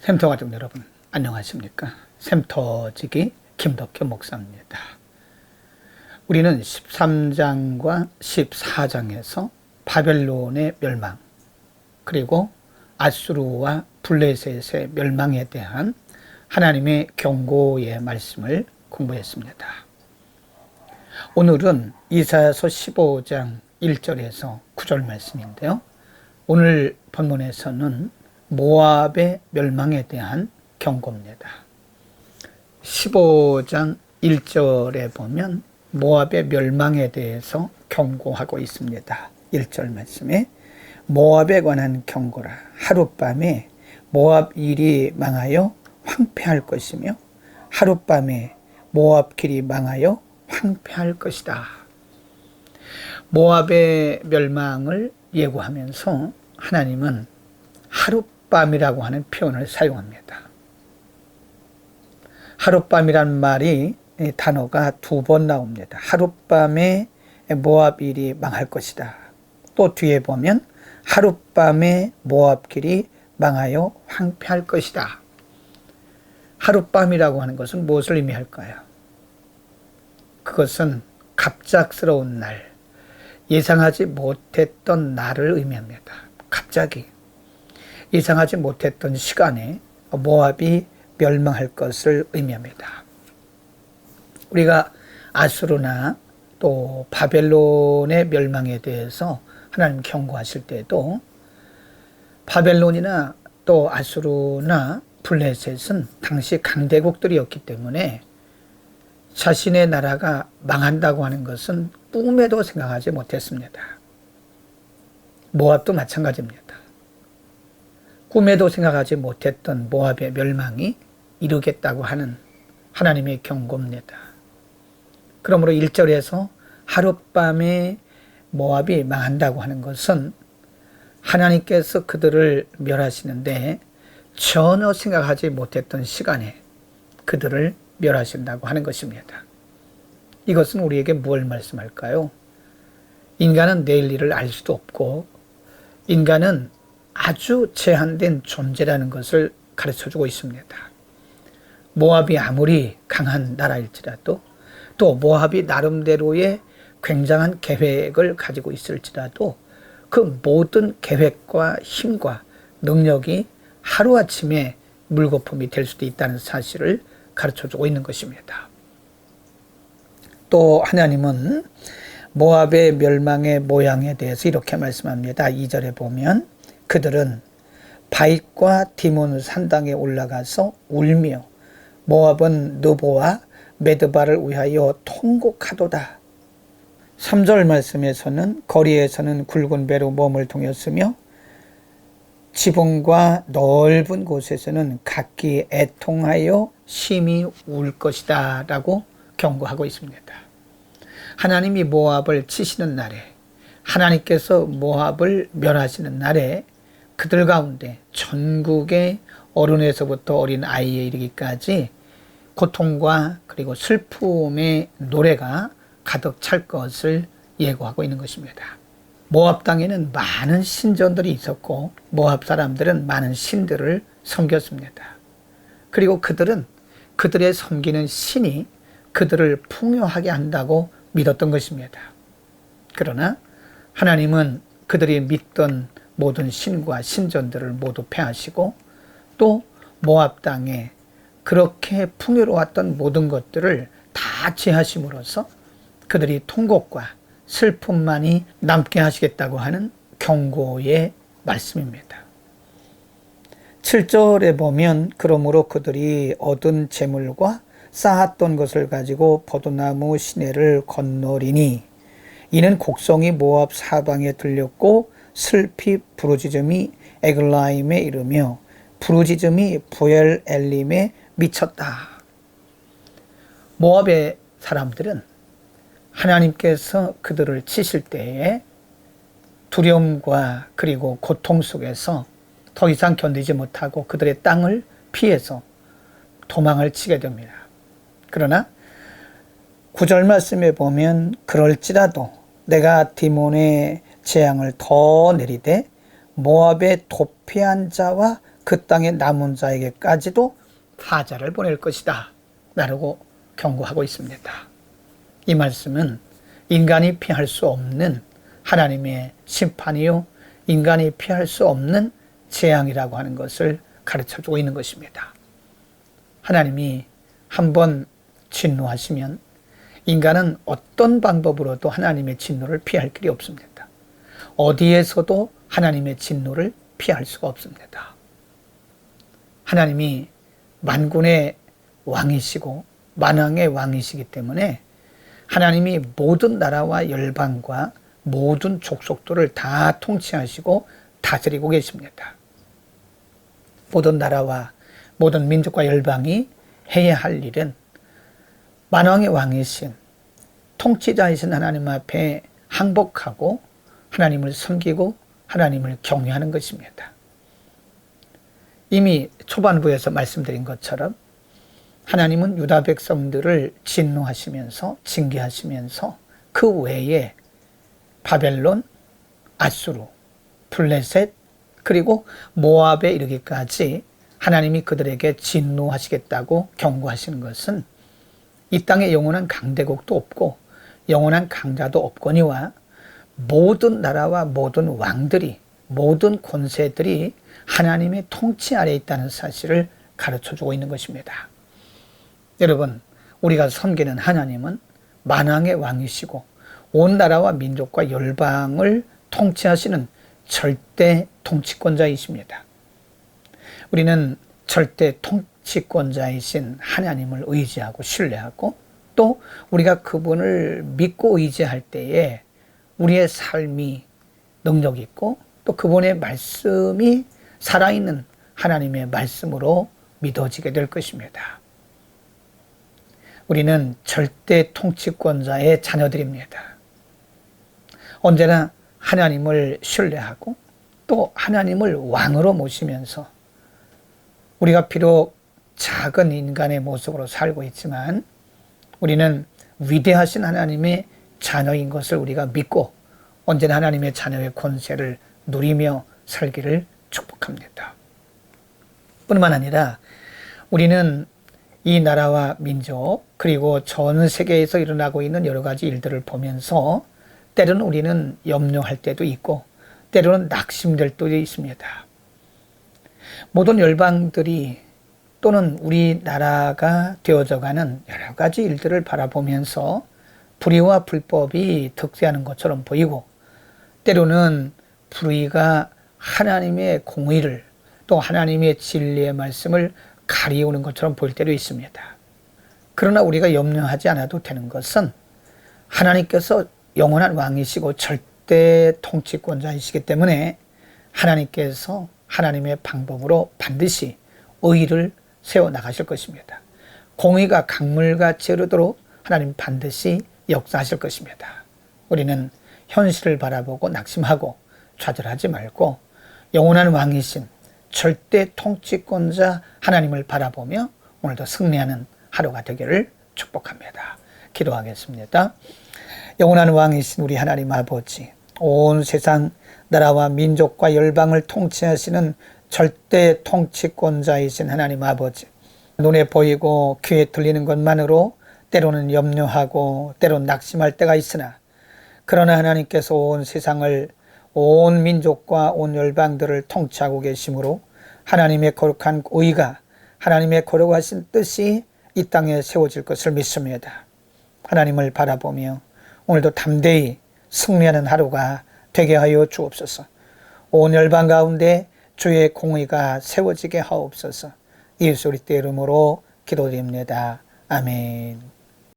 샘터 가족 여러분 안녕하십니까? 샘터지기 김덕현 목사입니다. 우리는 13장과 14장에서 바벨론의 멸망 그리고 아수르와 블레셋의 멸망에 대한 하나님의 경고의 말씀을 공부했습니다. 오늘은 이사야서 15장 1절에서 9절 말씀인데요. 오늘 본문에서는 모압의 멸망에 대한 경고입니다. 15장 1절에 보면 모압의 멸망에 대해서 경고하고 있습니다. 1절 말씀에 모압에 관한 경고라 하룻밤에 모압 일이 망하여 황폐할 것이며 하룻밤에 모압 길이 망하여 황폐할 것이다. 모압의 멸망을 예고하면서 하나님은 하룻 밤이라고 하는 표현을 사용합니다. 하룻밤이란 말이 단어가 두 번 나옵니다. 하룻밤에 모압 일이 망할 것이다. 또 뒤에 보면 하룻밤에 모압 길이 망하여 황폐할 것이다. 하룻밤이라고 하는 것은 무엇을 의미할까요? 그것은 갑작스러운 날, 예상하지 못했던 날을 의미합니다. 갑자기 예상하지 못했던 시간에 모압이 멸망할 것을 의미합니다. 우리가 아수르나 또 바벨론의 멸망에 대해서 하나님 경고하실 때도 바벨론이나 또 아수르나 블레셋은 당시 강대국들이었기 때문에 자신의 나라가 망한다고 하는 것은 꿈에도 생각하지 못했습니다. 모압도 마찬가지입니다. 꿈에도 생각하지 못했던 모압의 멸망이 이루겠다고 하는 하나님의 경고입니다. 그러므로 1절에서 하룻밤에 모압이 망한다고 하는 것은 하나님께서 그들을 멸하시는데 전혀 생각하지 못했던 시간에 그들을 멸하신다고 하는 것입니다. 이것은 우리에게 뭘 말씀할까요? 인간은 내일 일을 알 수도 없고 인간은 아주 제한된 존재라는 것을 가르쳐 주고 있습니다. 모압이 아무리 강한 나라일지라도 또 모압이 나름대로의 굉장한 계획을 가지고 있을지라도 그 모든 계획과 힘과 능력이 하루아침에 물거품이 될 수도 있다는 사실을 가르쳐 주고 있는 것입니다. 또 하나님은 모압의 멸망의 모양에 대해서 이렇게 말씀합니다. 2절에 보면 그들은 바잇과 디몬 산당에 올라가서 울며 모압은 느보와 메드바를 위하여 통곡하도다. 3절 말씀에서는 거리에서는 굵은 배로 몸을 동였으며 지붕과 넓은 곳에서는 각기 애통하여 심히 울 것이다 라고 경고하고 있습니다. 하나님이 모압을 치시는 날에 하나님께서 모압을 멸하시는 날에 그들 가운데 전국의 어른에서부터 어린 아이에 이르기까지 고통과 그리고 슬픔의 노래가 가득 찰 것을 예고하고 있는 것입니다. 모압 땅에는 많은 신전들이 있었고 모압 사람들은 많은 신들을 섬겼습니다. 그리고 그들은 그들의 섬기는 신이 그들을 풍요하게 한다고 믿었던 것입니다. 그러나 하나님은 그들이 믿던 모든 신과 신전들을 모두 패하시고 또 모압 땅에 그렇게 풍요로웠던 모든 것들을 다 제하심으로써 그들이 통곡과 슬픔만이 남게 하시겠다고 하는 경고의 말씀입니다. 7절에 보면 그러므로 그들이 얻은 재물과 쌓았던 것을 가지고 포도나무 시내를 건너리니 이는 곡성이 모압 사방에 들렸고 슬피 부르짖음이 에글라임에 이르며 부르짖음이 부엘 엘림에 미쳤다. 모압의 사람들은 하나님께서 그들을 치실 때에 두려움과 그리고 고통 속에서 더 이상 견디지 못하고 그들의 땅을 피해서 도망을 치게 됩니다. 그러나 구절 말씀에 보면 그럴지라도 내가 디몬의 재앙을 더 내리되 모압의 도피한 자와 그 땅의 남은 자에게까지도 하자를 보낼 것이다. 라고 경고하고 있습니다. 이 말씀은 인간이 피할 수 없는 하나님의 심판이요. 인간이 피할 수 없는 재앙이라고 하는 것을 가르쳐 주고 있는 것입니다. 하나님이 한번 진노하시면 인간은 어떤 방법으로도 하나님의 진노를 피할 길이 없습니다. 어디에서도 하나님의 진노를 피할 수가 없습니다. 하나님이 만군의 왕이시고 만왕의 왕이시기 때문에 하나님이 모든 나라와 열방과 모든 족속들을 다 통치하시고 다스리고 계십니다. 모든 나라와 모든 민족과 열방이 해야 할 일은 만왕의 왕이신 통치자이신 하나님 앞에 항복하고 하나님을 섬기고 하나님을 경외하는 것입니다. 이미 초반부에서 말씀드린 것처럼 하나님은 유다 백성들을 진노하시면서 징계하시면서 그 외에 바벨론, 아수르, 블레셋 그리고 모압에 이르기까지 하나님이 그들에게 진노하시겠다고 경고하시는 것은 이 땅에 영원한 강대국도 없고 영원한 강자도 없거니와 모든 나라와 모든 왕들이 모든 권세들이 하나님의 통치 아래 있다는 사실을 가르쳐 주고 있는 것입니다. 여러분, 우리가 섬기는 하나님은 만왕의 왕이시고 온 나라와 민족과 열방을 통치하시는 절대 통치권자이십니다. 우리는 절대 통치권자이신 하나님을 의지하고 신뢰하고 또 우리가 그분을 믿고 의지할 때에 우리의 삶이 능력 있고 또 그분의 말씀이 살아있는 하나님의 말씀으로 믿어지게 될 것입니다. 우리는 절대 통치권자의 자녀들입니다. 언제나 하나님을 신뢰하고 또 하나님을 왕으로 모시면서 우리가 비록 작은 인간의 모습으로 살고 있지만 우리는 위대하신 하나님의 자녀인 것을 우리가 믿고 언제나 하나님의 자녀의 권세를 누리며 살기를 축복합니다. 뿐만 아니라 우리는 이 나라와 민족 그리고 전 세계에서 일어나고 있는 여러 가지 일들을 보면서 때로는 우리는 염려할 때도 있고 때로는 낙심될 때도 있습니다. 모든 열방들이 또는 우리나라가 되어져가는 여러 가지 일들을 바라보면서 불의와 불법이 득세하는 것처럼 보이고 때로는 불의가 하나님의 공의를 또 하나님의 진리의 말씀을 가리우는 것처럼 보일 때도 있습니다. 그러나 우리가 염려하지 않아도 되는 것은 하나님께서 영원한 왕이시고 절대 통치권자이시기 때문에 하나님께서 하나님의 방법으로 반드시 의를 세워 나가실 것입니다. 공의가 강물같이 흐르도록 하나님 반드시 역사하실 것입니다. 우리는 현실을 바라보고 낙심하고 좌절하지 말고 영원한 왕이신 절대 통치권자 하나님을 바라보며 오늘도 승리하는 하루가 되기를 축복합니다. 기도하겠습니다. 영원한 왕이신 우리 하나님 아버지, 온 세상 나라와 민족과 열방을 통치하시는 절대 통치권자이신 하나님 아버지. 눈에 보이고 귀에 들리는 것만으로 때로는 염려하고 때로는 낙심할 때가 있으나 그러나 하나님께서 온 세상을 온 민족과 온 열방들을 통치하고 계시므로 하나님의 거룩한 의가 하나님의 거룩하신 뜻이 이 땅에 세워질 것을 믿습니다. 하나님을 바라보며 오늘도 담대히 승리하는 하루가 되게 하여 주옵소서. 온 열방 가운데 주의 공의가 세워지게 하옵소서. 예수 그리스도의 이름으로 기도드립니다. 아멘.